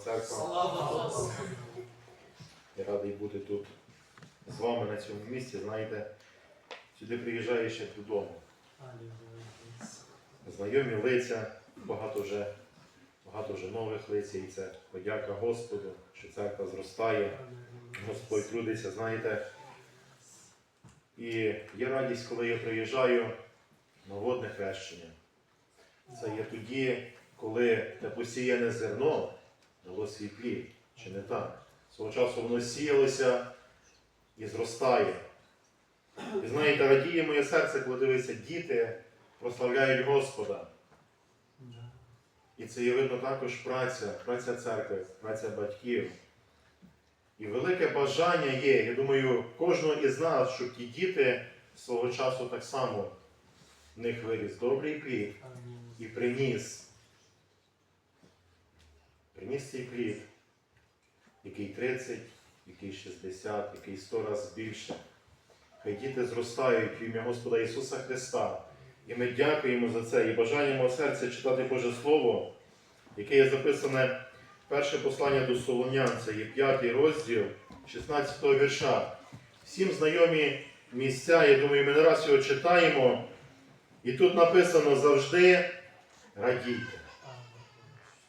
Слава церква. Я радий бути тут з вами на цьому місці. Знаєте, сюди приїжджаєш як додому. Знайомі лиця, багато вже, багато вже нових лиць, і це подяка Господу, що церква зростає, Господь трудиться, знаєте. І є радість, коли я приїжджаю на водне хрещення. Це є тоді, коли те посіяне зерно дало свій плід, чи не так? Свого часу воно сіялося і зростає. І знаєте, радіє моє серце, коли дивиться, діти прославляють Господа. І це є видно також праця, праця церкви, праця батьків. І велике бажання є, я думаю, кожного із нас, щоб ті діти свого часу так само в них виріс добрий плід і приніс. Приніс цей плід, який 30, який 60, який 100 разів більше. Хай діти зростають в ім'я Господа Ісуса Христа. І ми дякуємо за це і бажаємо серця читати Боже Слово, яке є записане перше послання до Солонян, це є п'ятий розділ 16 вірша. Всім знайомі місця, я думаю, ми не раз його читаємо. І тут написано завжди радійте.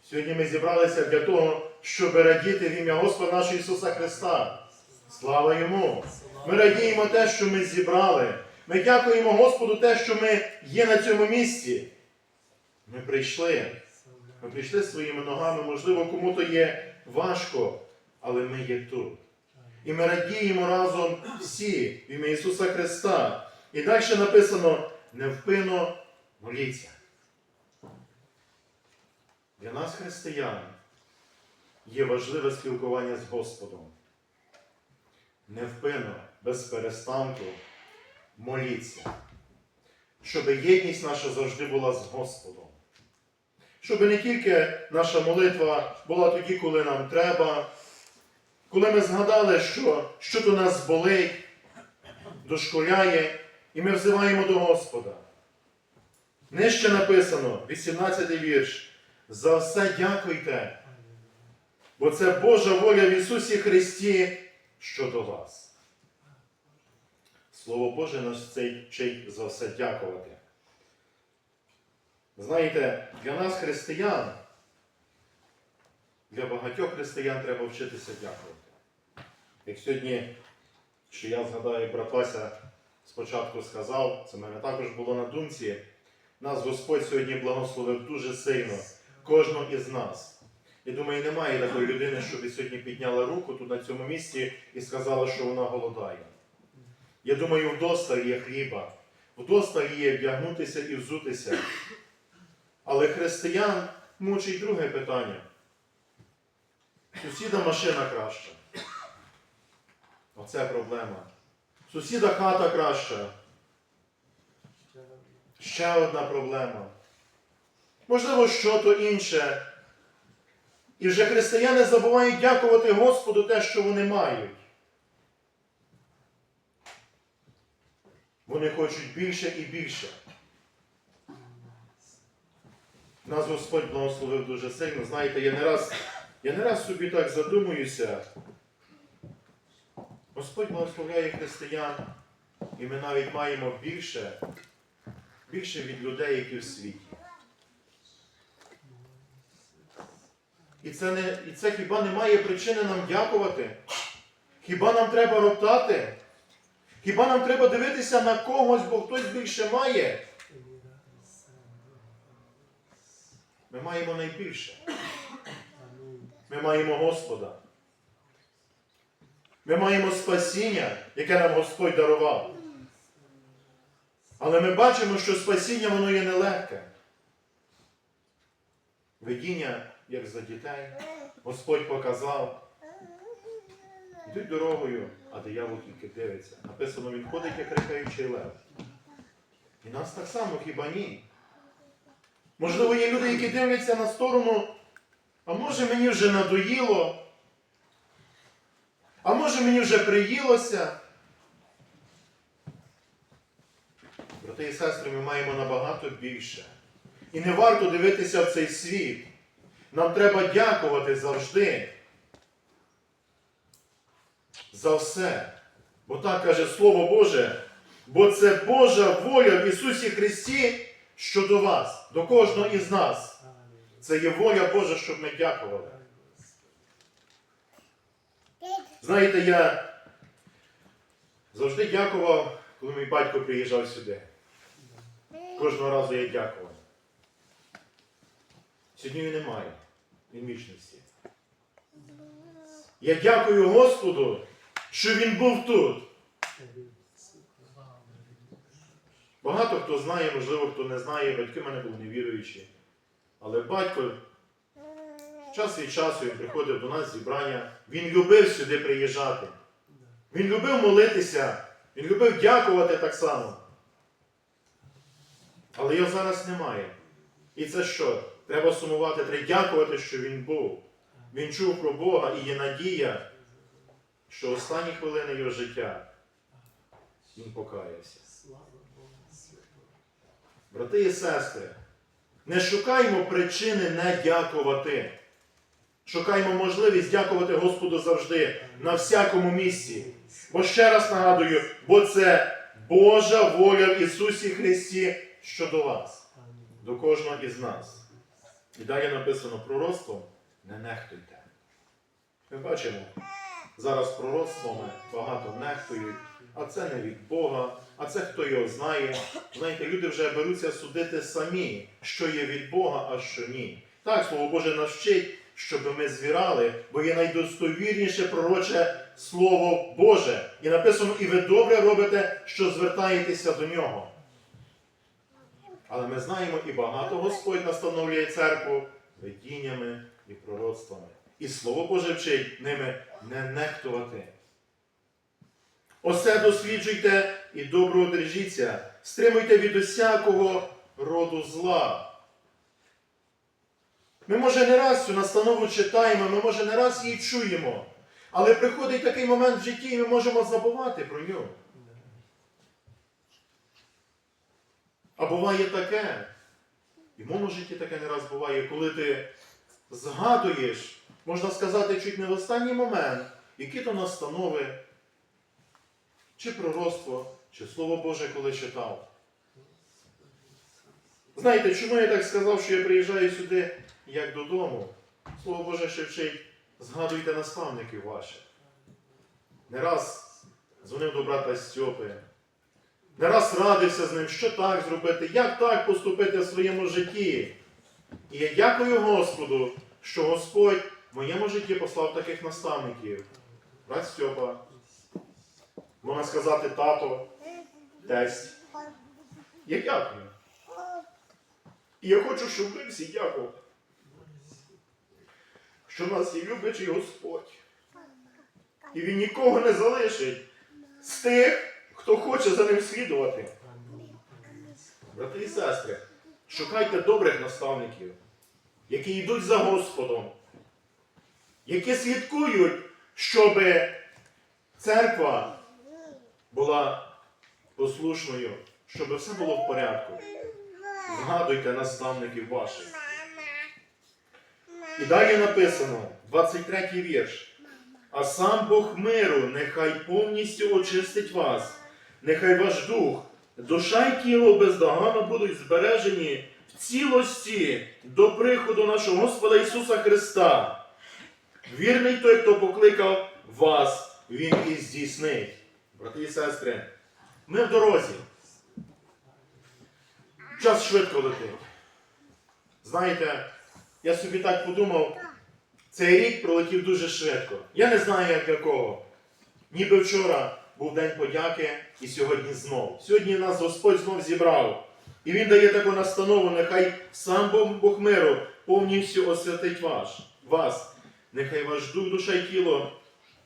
Сьогодні ми зібралися для того, щоб радіти в ім'я Господа нашого Ісуса Христа. Слава Йому! Ми радіємо те, що ми зібрали. Ми дякуємо Господу те, що ми є на цьому місці. Ми прийшли. Ми прийшли своїми ногами, можливо, кому-то є важко, але ми є тут. І ми радіємо разом всі в ім'я Ісуса Христа. І далі написано невпинно моліться. Для нас, християн, є важливе спілкування з Господом. Невпинно, без перестанку моліться, щоб єдність наша завжди була з Господом. Щоб не тільки наша молитва була тоді, коли нам треба, коли ми згадали, що що-то нас болить, дошколяє, і ми взиваємо до Господа. Нижче написано, 18 вірш. За все дякуйте, бо це Божа воля в Ісусі Христі щодо вас. Слово Боже нас цей вчить за все дякувати. Знаєте, для нас, християн, для багатьох християн треба вчитися дякувати. Як сьогодні, що я згадаю, брат Вася спочатку сказав, це мене також було на думці, нас Господь сьогодні благословив дуже сильно, кожного із нас. Я думаю, немає такої людини, щоб сьогодні підняла руку тут на цьому місці і сказала, що вона голодає. Я думаю, вдосталь є хліба, вдосталь є вдягнутися і взутися. Але християн мучить друге питання. Сусіда машина краща. Оце проблема. Сусіда хата краща. Ще одна проблема. Можливо, що то інше. І вже християни забувають дякувати Господу те, що вони мають. Вони хочуть більше і більше. Нас Господь благословив дуже сильно. Знаєте, я не раз, я не раз собі так задумуюся. Господь благословляє християн, і ми навіть маємо більше, більше від людей, які в світі. І це, не, і це хіба немає причини нам дякувати? Хіба нам треба роптати? Хіба нам треба дивитися на когось, бо хтось більше має? Ми маємо найбільше. Ми маємо Господа. Ми маємо спасіння, яке нам Господь дарував. Але ми бачимо, що спасіння воно є нелегке. Видіння, як за дітей, Господь показав. Йдуть дорогою, а диявол тільки дивиться. Написано, він ходить, як рикаючий лев. І нас так само, хіба ні? Можливо, є люди, які дивляться на сторону, а може мені вже надоїло, а може мені вже приїлося. Брати і сестри, ми маємо набагато більше. І не варто дивитися в цей світ. Нам треба дякувати завжди. За все. Бо так каже Слово Боже, бо це Божа воля в Ісусі Христі щодо вас, до кожного із нас. Це є воля Божа, щоб ми дякували. Знаєте, я завжди дякував, коли мій батько приїжджав сюди. Кожного разу я дякував. Сьогодні немає. Він. Я дякую Господу, що він був тут. Багато хто знає, можливо, хто не знає, батьки в мене були невіруючі. Але батько час від часу він приходив до нас зібрання. Він любив сюди приїжджати. Він любив молитися, він любив дякувати так само. Але його зараз немає. І це що? Треба сумувати, треба дякувати, що він був. Він чув про Бога і є надія, що останні хвилини його життя він покаявся. Брати і сестри, не шукаймо причини не дякувати. Шукаймо можливість дякувати Господу завжди, на всякому місці. Бо ще раз нагадую, бо це Божа воля в Ісусі Христі щодо вас, до кожного із нас. І далі написано пророцтвом не нехтуйте. Ми бачимо, зараз пророцтвами багато нехтують, а це не від Бога, а це хто його знає. Знаєте, люди вже беруться судити самі, що є від Бога, а що ні. Так, Слово Боже навчить, щоб ми звірали, бо є найдостовірніше пророче Слово Боже. І написано, і ви добре робите, що звертаєтеся до нього. Але ми знаємо, і багато Господь настановлює церкву видіннями і пророцтвами. І Слово Боже вчить ними не нехтувати. Осе досліджуйте і добро держіться, стримуйте від усякого роду зла. Ми, може, не раз цю настанову читаємо, ми, може, не раз її чуємо, але приходить такий момент в житті, і ми можемо забувати про нього. А буває таке, і в моєму житті таке не раз буває, коли ти згадуєш, можна сказати, чуть не в останній момент, які то настанови, чи пророцтво, чи Слово Боже, коли читав. Знаєте, чому я так сказав, що я приїжджаю сюди як додому? Слово Боже ще вчить, згадуйте наставників ваших. Не раз дзвонив до брата Стьопи, не раз радився з ним, що так зробити, як так поступити в своєму житті. І я дякую Господу, що Господь в моєму житті послав таких наставників. Брат Стьопа, можна сказати, тато, тесть. Я дякую. І я хочу, щоб ви всі дякували. Що нас є люблячий Господь. І Він нікого не залишить з тих, хто хоче за ним слідувати. Брати і сестри, шукайте добрих наставників, які йдуть за Господом, які слідкують, щоб церква була послушною, щоб все було в порядку. Згадуйте наставників ваших. І далі написано, 23 вірш. А сам Бог миру нехай повністю очистить вас, нехай ваш дух, душа й тіло бездоганно будуть збережені в цілості до приходу нашого Господа Ісуса Христа. Вірний той, хто покликав вас, Він і здійснить. Брати і сестри, ми в дорозі. Час швидко летить. Знаєте, я собі так подумав, цей рік пролетів дуже швидко. Я не знаю, як для кого. Ніби вчора був День подяки і сьогодні знов. Сьогодні нас Господь знов зібрав. І Він дає таку настанову, нехай сам Бог, миру повністю освятить вас. Нехай ваш дух, душа і тіло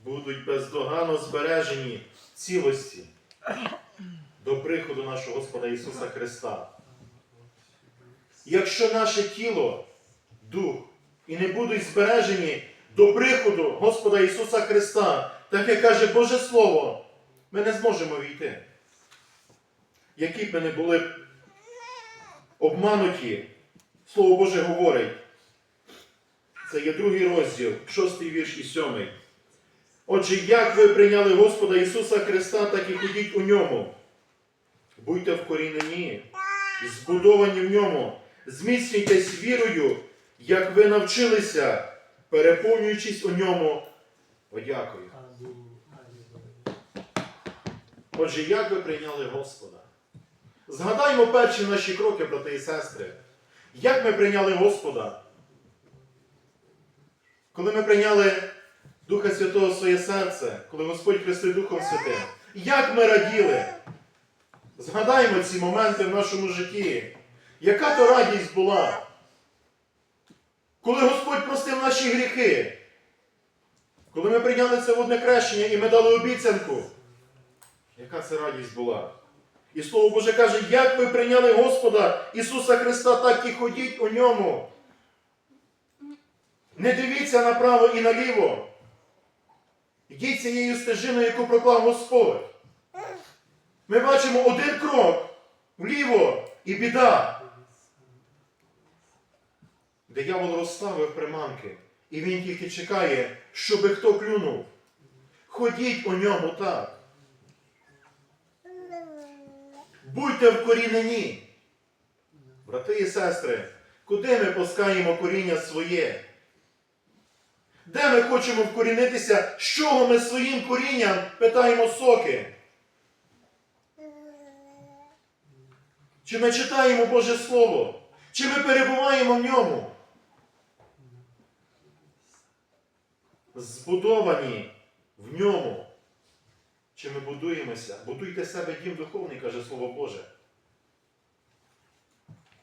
будуть бездоганно збережені цілості до приходу нашого Господа Ісуса Христа. Якщо наше тіло, дух і не будуть збережені до приходу Господа Ісуса Христа, так як каже Боже Слово, ми не зможемо війти. Які б ми не були обмануті, Слово Боже говорить, Це є другий розділ, шостий вірш і сьомий. Отже, як ви прийняли Господа Ісуса Христа, так і ходіть у ньому. Будьте вкорінені, збудовані в ньому, зміцнюйтесь вірою, як ви навчилися, переповнюючись у ньому. Подякую. Амінь. Алілуя. Отже, як ви прийняли Господа? Згадаймо перші наші кроки, брати і сестри. Як ми прийняли Господа? Коли ми прийняли Духа Святого в своє серце, коли Господь хрестив Духом Святим, як ми раділи? Згадаймо ці моменти в нашому житті. Яка то радість була? Коли Господь простив наші гріхи, коли ми прийняли це водне крещення і ми дали обіцянку, яка це радість була? І Слово Боже каже, як ви прийняли Господа Ісуса Христа, так і ходіть у ньому. Не дивіться направо і наліво. Йдіть цією стежиною, яку проклав Господь. Ми бачимо один крок вліво і біда. Диявол розставив приманки, і він тільки чекає, щоби хто клюнув. Ходіть у ньому так. Будьте вкорінені. Брати і сестри, куди ми пускаємо коріння своє? Де ми хочемо вкорінитися, з чого ми своїм корінням питаємо соки? Чи ми читаємо Боже Слово? Чи ми перебуваємо в ньому? Збудовані в ньому. Чи ми будуємося? Будуйте себе дім духовний, каже Слово Боже.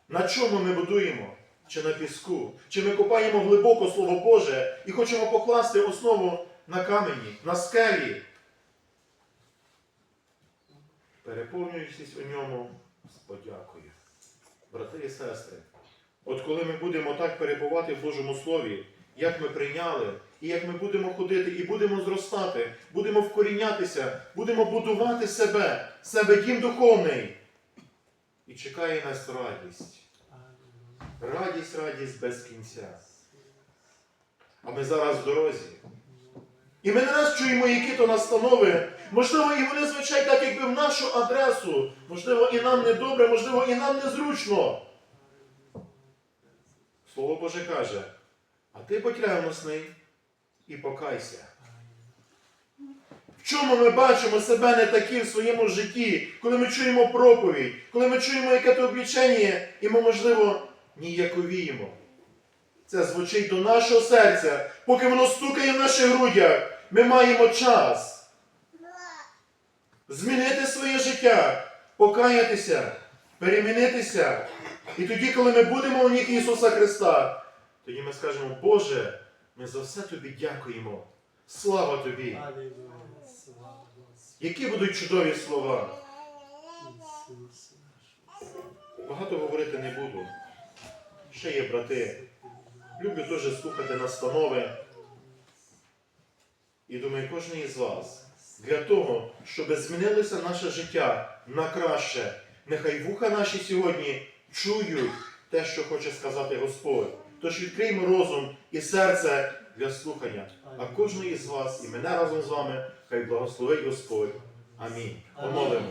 На чому ми будуємо? Чи на піску? Чи ми копаємо глибоко Слово Боже і хочемо покласти основу на камені, на скелі? Переповнюючись у ньому з подякою. Брати і сестри, от коли ми будемо так перебувати в Божому Слові, як ми прийняли, і як ми будемо ходити, і будемо зростати, будемо вкорінятися, будемо будувати себе, себе дім духовний. І чекає нас радість. Радість, радість без кінця. А ми зараз в дорозі. І ми не раз чуємо, які то настанови. Можливо, і вони звучать так, якби в нашу адресу. Можливо, і нам недобре, можливо, і нам незручно. Слово Боже каже, а ти будь ревностний і покайся. В чому ми бачимо себе не такі в своєму житті, коли ми чуємо проповідь, коли ми чуємо яке то облічення, і ми, можливо, ніяковіємо. Це звучить до нашого серця, поки воно стукає в наших грудях. Ми маємо час змінити своє життя, покаятися, перемінитися. І тоді, коли ми будемо у ніг Ісуса Христа, тоді ми скажемо, Боже, ми за все тобі дякуємо. Слава тобі! Які будуть чудові слова? Багато говорити не буду. Ще є брати. Люблю теж слухати настанови. І думаю, кожен із вас для того, щоб змінилося наше життя на краще, нехай вуха наші сьогодні чують те, що хоче сказати Господь. Тож відкриємо розум і серце для слухання. А кожен із вас, і мене разом з вами, хай благословить Господь. Амінь. Помолимо.